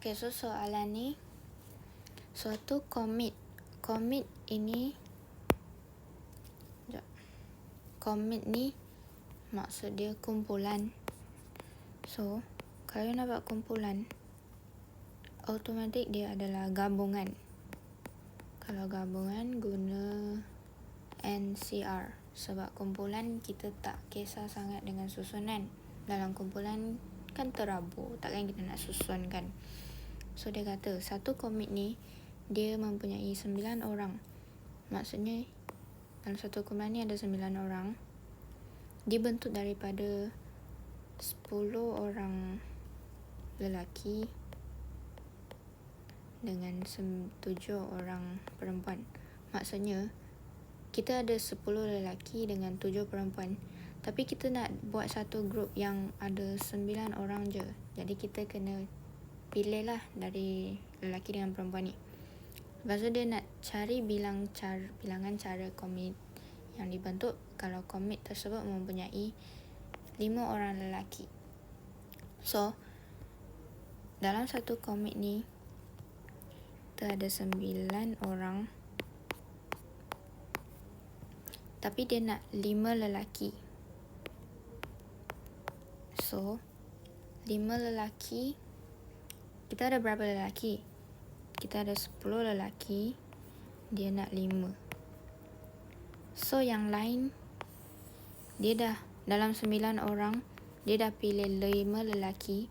Okay, so soalan ni suatu komit. Komit ini Sekejap. Komit ni maksud dia kumpulan. So, kalau nak buat kumpulan automatik dia adalah gabungan. Kalau gabungan guna NCR sebab kumpulan kita tak kisah sangat dengan susunan. Dalam kumpulan kan terabur, takkan kita nak susun kan. So dia kata satu komit ni dia mempunyai sembilan orang. Maksudnya dalam satu kumpulan ni ada sembilan orang. Dibentuk daripada sepuluh orang lelaki dengan tujuh orang perempuan. Maksudnya kita ada sepuluh lelaki dengan tujuh perempuan. Tapi kita nak buat satu grup yang ada sembilan orang je. Jadi kita kena pilih lah dari lelaki dengan perempuan ni. Lepas tu dia nak cari bilang cara, bilangan cara komit yang dibentuk kalau komit tersebut mempunyai lima orang lelaki. So, dalam satu komit ni, kita ada sembilan orang. Tapi dia nak lima lelaki. So, lima lelaki. Kita ada berapa lelaki? Kita ada sepuluh lelaki. Dia nak lima. So, yang lain, dia dah dalam sembilan orang, dia dah pilih lima lelaki.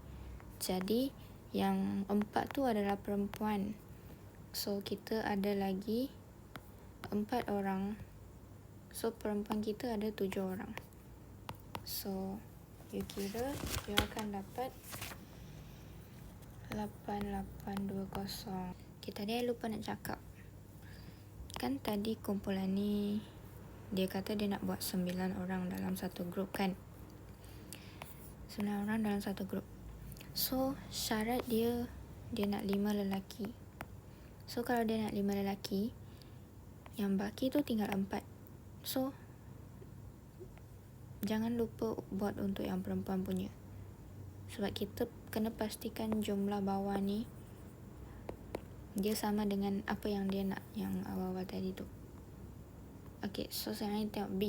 Jadi, yang empat tu adalah perempuan. So, kita ada lagi empat orang. So, perempuan kita ada tujuh orang. So, you kira you akan dapat 8820 kita dia lupa nak cakap. Kan tadi kumpulan ni dia kata dia nak buat 9 orang dalam satu grup kan? 9 orang dalam satu grup. So syarat dia dia nak 5 lelaki. So kalau dia nak 5 lelaki yang baki tu tinggal 4 so jangan lupa buat untuk yang perempuan punya sebab kita kena pastikan jumlah bawah ni dia sama dengan apa yang dia nak yang awal-awal tadi tu. Okay, so sekarang ni tengok B.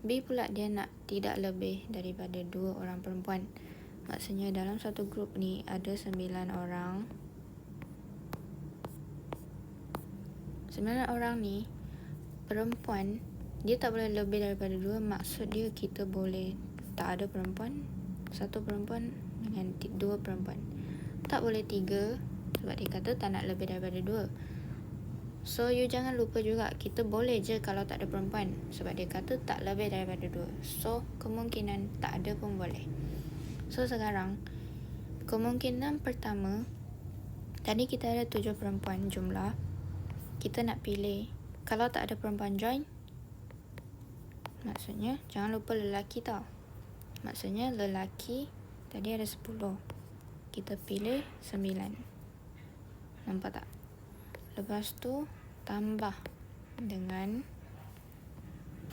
B pula dia nak tidak lebih daripada dua orang perempuan. Maksudnya dalam satu grup ni ada sembilan orang. Sembilan orang ni Perempuan dia tak boleh lebih daripada dua. Maksud dia kita boleh tak ada perempuan satu perempuan dengan dua perempuan. Tak boleh tiga sebab dia kata tak nak lebih daripada dua. So you jangan lupa juga kita boleh je kalau tak ada perempuan. Sebab dia kata tak lebih daripada dua. So kemungkinan tak ada pun boleh. So sekarang kemungkinan pertama tadi kita ada tujuh perempuan jumlah. Kita nak pilih kalau tak ada perempuan join Maksudnya jangan lupa lelaki tau. Maksudnya lelaki tadi ada 10. Kita pilih 9. Nampak tak? Lepas tu tambah dengan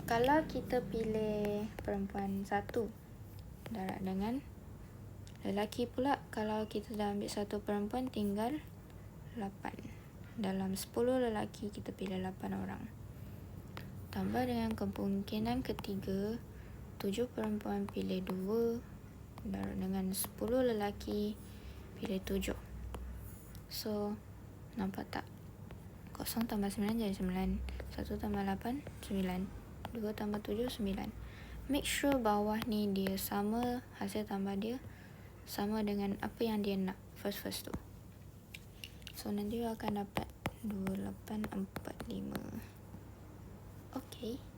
kalau kita pilih perempuan satu darab dengan lelaki pula kalau kita dah ambil satu perempuan tinggal 8. Dalam 10 lelaki kita pilih 8 orang tambah dengan kemungkinan ketiga tujuh perempuan pilih dua dan dengan sepuluh lelaki pilih tujuh. So nampak tak? Kosong tambah sembilan jadi sembilan. Satu tambah lapan sembilan. Dua tambah tujuh sembilan. Make sure bawah ni dia sama hasil tambah dia sama dengan apa yang dia nak first first tu. So nanti akan dapat dua lapan empat lima. Okay.